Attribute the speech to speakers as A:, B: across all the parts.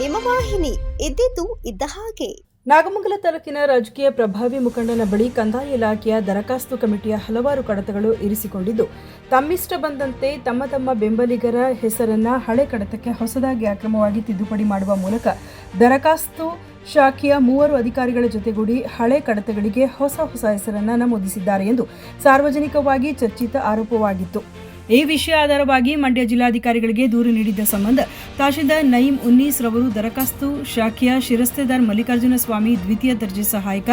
A: ನಿಮ್ಮ ವಾಹಿನಿ ಇದ್ದಿದ್ದು ಇದ್ದ ಹಾಗೆ.
B: ನಾಗಮಂಗಲ ತಾಲೂಕಿನ ರಾಜಕೀಯ ಪ್ರಭಾವಿ ಮುಖಂಡನ ಬಳಿ ಕಂದಾಯ ಇಲಾಖೆಯ ದರಖಾಸ್ತು ಕಮಿಟಿಯ ಹಲವಾರು ಕಡತಗಳು ಇರಿಸಿಕೊಂಡಿದ್ದು, ತಮ್ಮಿಷ್ಟ ಬಂದಂತೆ ತಮ್ಮ ತಮ್ಮ ಬೆಂಬಲಿಗರ ಹೆಸರನ್ನ ಹಳೆ ಕಡತಕ್ಕೆ ಹೊಸದಾಗಿ ಅಕ್ರಮವಾಗಿ ತಿದ್ದುಪಡಿ ಮಾಡುವ ಮೂಲಕ ದರಖಾಸ್ತು ಶಾಖೆಯ ಮೂವರು ಅಧಿಕಾರಿಗಳ ಜೊತೆಗೂಡಿ ಹಳೆ ಕಡತಗಳಿಗೆ ಹೊಸ ಹೊಸ ಹೆಸರನ್ನ ನಮೂದಿಸಿದ್ದಾರೆ ಎಂದು ಸಾರ್ವಜನಿಕವಾಗಿ ಚರ್ಚಿತ ಆರೋಪವಾಗಿತ್ತು. ಈ ವಿಷಯ ಆಧಾರವಾಗಿ ಮಂಡ್ಯ ಜಿಲ್ಲಾಧಿಕಾರಿಗಳಿಗೆ ದೂರು ನೀಡಿದ್ದ ಸಂಬಂಧ ತಹಶೀಲ್ದಾರ್ ನಯೀಂ ಉನ್ನೀಸ್ ರವರು ದರಖಾಸ್ತು, ಶಾಖೆಯ ಶಿರಸ್ತೆದಾರ್ ಮಲ್ಲಿಕಾರ್ಜುನ ಸ್ವಾಮಿ, ದ್ವಿತೀಯ ದರ್ಜೆ ಸಹಾಯಕ,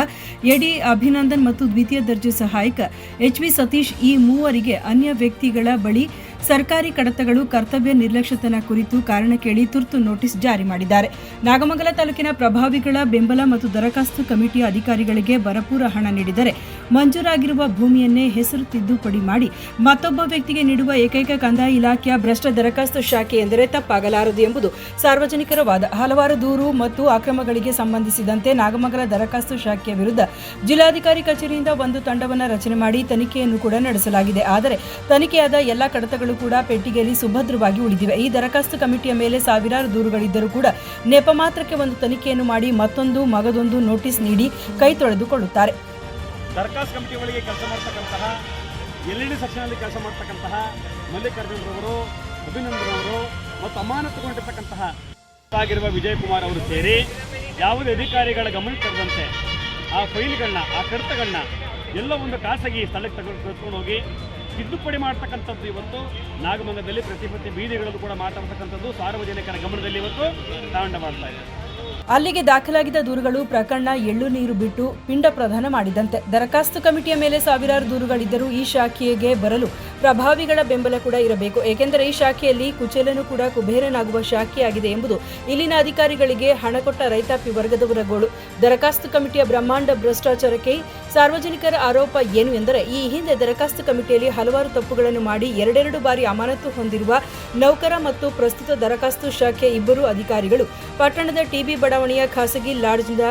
B: ಎಡಿ ಅಭಿನಂದನ್ ಮತ್ತು ದ್ವಿತೀಯ ದರ್ಜೆ ಸಹಾಯಕ ಎಚ್ ವಿ ಸತೀಶ್ ಈ ಮೂವರಿಗೆ ಅನ್ಯ ವ್ಯಕ್ತಿಗಳ ಬಳಿ ಸರ್ಕಾರಿ ಕಡತಗಳು ಕರ್ತವ್ಯ ನಿರ್ಲಕ್ಷ್ಯತನ ಕುರಿತು ಕಾರಣ ಕೇಳಿ ತುರ್ತು ನೋಟಿಸ್ ಜಾರಿ ಮಾಡಿದ್ದಾರೆ. ನಾಗಮಂಗಲ ತಾಲೂಕಿನ ಪ್ರಭಾವಿಗಳ ಬೆಂಬಲ ಮತ್ತು ದರಖಾಸ್ತು ಕಮಿಟಿಯ ಅಧಿಕಾರಿಗಳಿಗೆ ಭರಪೂರ ಹಣ ನೀಡಿದರೆ ಮಂಜೂರಾಗಿರುವ ಭೂಮಿಯನ್ನೇ ಹೆಸರು ತಿದ್ದುಪಡಿ ಮಾಡಿ ಮತ್ತೊಬ್ಬ ವ್ಯಕ್ತಿಗೆ ನೀಡುವ ಏಕೈಕ ಕಂದಾಯ ಇಲಾಖೆಯ ಭ್ರಷ್ಟ ದರಖಾಸ್ತು ಶಾಖೆ ಎಂದರೆ ತಪ್ಪಾಗಲಾರದು ಎಂಬುದು ಸಾರ್ವಜನಿಕರ ವಾದ ಹಲವಾರು ದೂರು ಮತ್ತು ಅಕ್ರಮಗಳಿಗೆ ಸಂಬಂಧಿಸಿದಂತೆ ನಾಗಮಂಗಲ ದರಖಾಸ್ತು ಶಾಖೆಯ ವಿರುದ್ಧ ಜಿಲ್ಲಾಧಿಕಾರಿ ಕಚೇರಿಯಿಂದ ಒಂದು ತಂಡವನ್ನು ರಚನೆ ಮಾಡಿ ತನಿಖೆಯನ್ನು ಕೂಡ ನಡೆಸಲಾಗಿದೆ. ಆದರೆ ತನಿಖೆಯಾದ ಎಲ್ಲ ಕಡತಗಳು ಕೂಡ ಪೆಟ್ಟಿಗೆಯಲ್ಲಿ ಸುಭದ್ರವಾಗಿ ಉಳಿದಿವೆ. ಈ ದರಖಾಸ್ತು ಕಮಿಟಿಯ ಮೇಲೆ ಸಾವಿರಾರು ದೂರುಗಳಿದ್ದರೂ ಕೂಡ ನೆಪ ಮಾತ್ರಕ್ಕೆ ಒಂದು ತನಿಖೆಯನ್ನು ಮಾಡಿ ಮತ್ತೊಂದು ಮಗದೊಂದು ನೋಟಿಸ್ ನೀಡಿ ಕೈ ತೊಳೆದುಕೊಳ್ಳುತ್ತಾರೆ.
C: ದರಖಾಸ್ತು ಕಮಿಟಿ ಒಳಗೆ ಕೆಲಸ ಮಾಡ್ತಕ್ಕಂತಹ ಎಲ್ ಇ ಕೆಲಸ ಮಾಡ್ತಕ್ಕಂತಹ ಮಲ್ಲಿಕಾರ್ಜುನರವರು, ಅಭಿನಂದನವರು ಮತ್ತು ಅಮಾನತುಗೊಂಡಿರ್ತಕ್ಕಂತಹ ಆಗಿರುವ ವಿಜಯ್ ಕುಮಾರ್ ಅವರು ಸೇರಿ ಯಾವುದೇ ಅಧಿಕಾರಿಗಳ ಗಮನಕ್ಕೆ ತರದಂತೆ ಆ ಫೈಲ್ಗಳನ್ನ, ಆ ಕಡತಗಳನ್ನ ಎಲ್ಲ ಒಂದು ಖಾಸಗಿ ಸ್ಥಳಕ್ಕೆ ತಗೊಂಡು ಹೋಗಿ ತಿದ್ದುಪಡಿ ಮಾಡ್ತಕ್ಕಂಥದ್ದು ಇವತ್ತು. ನಾಗಮಂಗದಲ್ಲಿ ಪ್ರತಿಭಟನೆ ಪ್ರತಿ ಬೀದಿಗಳಲ್ಲೂ ಕೂಡ ಮಾತಾಡ್ತಕ್ಕಂಥದ್ದು ಸಾರ್ವಜನಿಕರ ಗಮನದಲ್ಲಿ ಇವತ್ತು ತಾಂಡ ಮಾಡ್ತಾ ಇದೆ.
B: ಅಲ್ಲಿಗೆ ದಾಖಲಾಗಿದ್ದ ದೂರುಗಳು ಪ್ರಕರಣ ಎಳ್ಳು ನೀರು ಬಿಟ್ಟು ಪಿಂಡ ಪ್ರದಾನ ಮಾಡಿದಂತೆ. ದರಖಾಸ್ತು ಕಮಿಟಿಯ ಮೇಲೆ ಸಾವಿರಾರು ದೂರುಗಳಿದ್ದರೂ ಈ ಶಾಖೆಗೆ ಬರಲು ಪ್ರಭಾವಿಗಳ ಬೆಂಬಲ ಕೂಡ ಇರಬೇಕು. ಏಕೆಂದರೆ ಈ ಶಾಖೆಯಲ್ಲಿ ಕುಚೇಲನು ಕೂಡ ಕುಬೇರನಾಗುವ ಶಾಖೆಯಾಗಿದೆ ಎಂಬುದು ಇಲ್ಲಿನ ಅಧಿಕಾರಿಗಳಿಗೆ ಹಣ ಕೊಟ್ಟ ರೈತಾಪಿ ವರ್ಗದವರ ಗೋಳು. ದರಖಾಸ್ತು ಕಮಿಟಿಯ ಬ್ರಹ್ಮಾಂಡ ಭ್ರಷ್ಟಾಚಾರಕ್ಕೆ ಸಾರ್ವಜನಿಕರ ಆರೋಪ ಏನು ಎಂದರೆ, ಈ ಹಿಂದೆ ದರಖಾಸ್ತು ಕಮಿಟಿಯಲ್ಲಿ ಹಲವಾರು ತಪ್ಪುಗಳನ್ನು ಮಾಡಿ ಎರಡೆರಡು ಬಾರಿ ಅಮಾನತು ಹೊಂದಿರುವ ನೌಕರ ಮತ್ತು ಪ್ರಸ್ತುತ ದರಖಾಸ್ತು ಶಾಖೆ ಇಬ್ಬರು ಅಧಿಕಾರಿಗಳು ಪಟ್ಟಣದ ಟಿಬಿ ಬಡಾವಣೆಯ ಖಾಸಗಿ ಲಾಡ್ಜ್ನ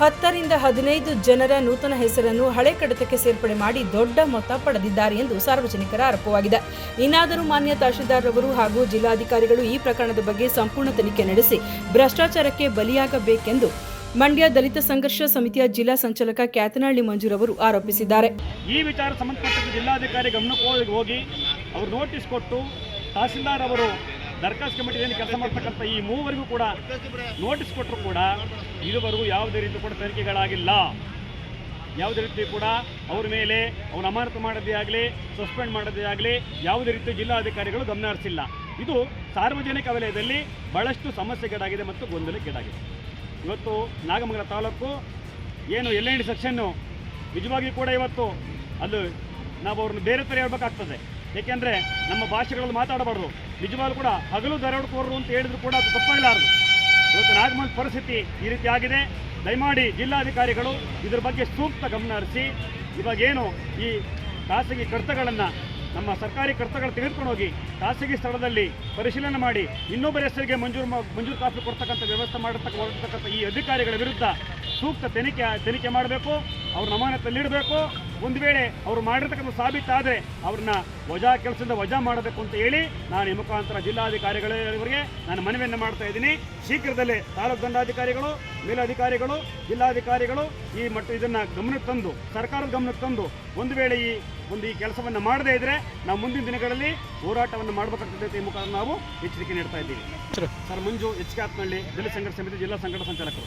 B: ಹತ್ತರಿಂದ ಹದಿನೈದು ಜನರ ನೂತನ ಹೆಸರನ್ನು ಹಳೆ ಕಡತಕ್ಕೆ ಸೇರ್ಪಡೆ ಮಾಡಿ ದೊಡ್ಡ ಮೊತ್ತ ಪಡೆದಿದ್ದಾರೆ ಎಂದು ಸಾರ್ವಜನಿಕರ ಆರೋಪವಾಗಿದೆ. ಇನ್ನಾದರೂ ಮಾನ್ಯ ತಹಶೀಲ್ದಾರ್ ರವರು ಹಾಗೂ ಜಿಲ್ಲಾಧಿಕಾರಿಗಳು ಈ ಪ್ರಕರಣದ ಬಗ್ಗೆ ಸಂಪೂರ್ಣ ತನಿಖೆ ನಡೆಸಿ ಭ್ರಷ್ಟಾಚಾರಕ್ಕೆ ಬಲಿಯಾಗಬೇಕೆಂದು ಮಂಡ್ಯ ದಲಿತ ಸಂಘರ್ಷ ಸಮಿತಿಯ ಜಿಲ್ಲಾ ಸಂಚಾಲಕ ಕ್ಯಾತನಹಳ್ಳಿ ಮಂಜುರವರು ಆರೋಪಿಸಿದ್ದಾರೆ.
C: ಈ ವಿಚಾರ ಸಂಬಂಧಪಟ್ಟ ಜಿಲ್ಲಾಧಿಕಾರಿ ಗಮನಕ್ಕೆ ಹೋಗಿ- ಅವರು ನೋಟಿಸ್ ಕೊಟ್ಟು ತಹಸೀಲ್ದಾರ್ ಅವರು ದರ್ಖಾಸ್ ಕಮಿಟಿಯಲ್ಲಿ ಕೆಲಸ ಮಾಡ್ತಕ್ಕಂಥ ಈ ಮೂವರಿಗೂ ಕೂಡ ನೋಟಿಸ್ ಕೊಟ್ಟರು ಕೂಡ ಇದುವರೆಗೂ ಯಾವುದೇ ರೀತಿ ಕೂಡ ತನಿಖೆಗಳಾಗಿಲ್ಲ. ಯಾವುದೇ ರೀತಿ ಕೂಡ ಅವ್ರ ಮೇಲೆ ಅವ್ರು ಅಮಾನತು ಮಾಡೋದೇ ಆಗಲಿ ಸಸ್ಪೆಂಡ್ ಮಾಡೋದೇ ಆಗಲಿ ಯಾವುದೇ ರೀತಿ ಜಿಲ್ಲಾಧಿಕಾರಿಗಳು ಗಮನ ಹರಿಸಿಲ್ಲ. ಇದು ಸಾರ್ವಜನಿಕ ವಲಯದಲ್ಲಿ ಬಹಳಷ್ಟು ಸಮಸ್ಯೆಗೀಡಾಗಿದೆ ಮತ್ತು ಗೊಂದಲಕ್ಕೀಡಾಗಿದೆ ಇವತ್ತು ನಾಗಮಂಗಲ ತಾಲೂಕು ಏನು ಎಲ್ ಎಂಡ್ ಸೆಕ್ಷನ್ನು ನಿಜವಾಗಿಯೂ ಕೂಡ ಇವತ್ತು ಅಲ್ಲಿ ನಾವು ಅವ್ರನ್ನ ಬೇರೆ ಥರ ಹೇಳ್ಬೇಕಾಗ್ತದೆ. ಏಕೆಂದರೆ ನಮ್ಮ ಭಾಷೆಗಳಲ್ಲಿ ಮಾತಾಡಬಾರ್ದು. ನಿಜವಾಗ್ಲೂ ಕೂಡ ಹಗಲು ದರೋಡ್ಕೋರು ಅಂತ ಹೇಳಿದ್ರು ಕೂಡ ಅದು ತಪ್ಪಾಗಲಾರದು. ಇವತ್ತು ನಾಗಮಂಗಲ ಪರಿಸ್ಥಿತಿ ಈ ರೀತಿ ಆಗಿದೆ. ದಯಮಾಡಿ ಜಿಲ್ಲಾಧಿಕಾರಿಗಳು ಇದರ ಬಗ್ಗೆ ಸೂಕ್ತ ಗಮನ ಹರಿಸಿ. ಇವಾಗೇನು ಈ ಖಾಸಗಿ ಕರ್ತಗಳನ್ನು ನಮ್ಮ ಸರ್ಕಾರಿ ಕರ್ತಗಳು ತೆಗೆದುಕೊಂಡು ಹೋಗಿ ಖಾಸಗಿ ಸ್ಥಳದಲ್ಲಿ ಪರಿಶೀಲನೆ ಮಾಡಿ ಇನ್ನೊಬ್ಬರ ಹೆಸರಿಗೆ ಮಂಜೂರು ಮಂಜೂರು ಕಾಪಿ ಕೊಡ್ತಕ್ಕಂಥ ವ್ಯವಸ್ಥೆ ಮಾಡಿರ್ತಕ್ಕ ಈ ಅಧಿಕಾರಿಗಳ ವಿರುದ್ಧ ಸೂಕ್ತ ತನಿಖೆ ತನಿಖೆ ಮಾಡಬೇಕು ಅವ್ರನ್ನ ಅಮಾನತಲ್ಲಿಡಬೇಕು ಒಂದು ವೇಳೆ ಅವರು ಮಾಡಿರ್ತಕ್ಕಂಥ ಸಾಬೀತಾದರೆ ಅವ್ರನ್ನ ವಜಾ ಕೆಲಸದಿಂದ ವಜಾ ಮಾಡಬೇಕು ಅಂತ ಹೇಳಿ ನಾನು ಈ ಮುಖಾಂತರ ಜಿಲ್ಲಾಧಿಕಾರಿಗಳವರಿಗೆ ನಾನು ಮನವಿಯನ್ನು ಮಾಡ್ತಾ ಇದ್ದೀನಿ. ಶೀಘ್ರದಲ್ಲೇ ತಾಲೂಕು ದಂಡಾಧಿಕಾರಿಗಳು ಮೇಲಾಧಿಕಾರಿಗಳು ಜಿಲ್ಲಾಧಿಕಾರಿಗಳು ಈ ಮಟ್ಟ ಇದನ್ನು ಗಮನಕ್ಕೆ ತಂದು ಸರ್ಕಾರದ ಗಮನಕ್ಕೆ ತಂದು ಒಂದು ವೇಳೆ ಈ ಒಂದು ಈ ಕೆಲಸವನ್ನು ಮಾಡದೇ ಇದ್ದರೆ ನಾವು ಮುಂದಿನ ದಿನಗಳಲ್ಲಿ ಹೋರಾಟವನ್ನು ಮಾಡಬೇಕಾಗ್ತದೆ ಅಂತ ಈ ಮುಖಾಂತರ ನಾವು ಎಚ್ಚರಿಕೆ ನೀಡ್ತಾ ಇದ್ದೀವಿ. Sir. Manju H K Atnahalli ದಲಿತ ಸಂಘಟ ಸಮಿತಿ ಜಿಲ್ಲಾ ಸಂಘಟ ಸಂಚಾಲಕರು.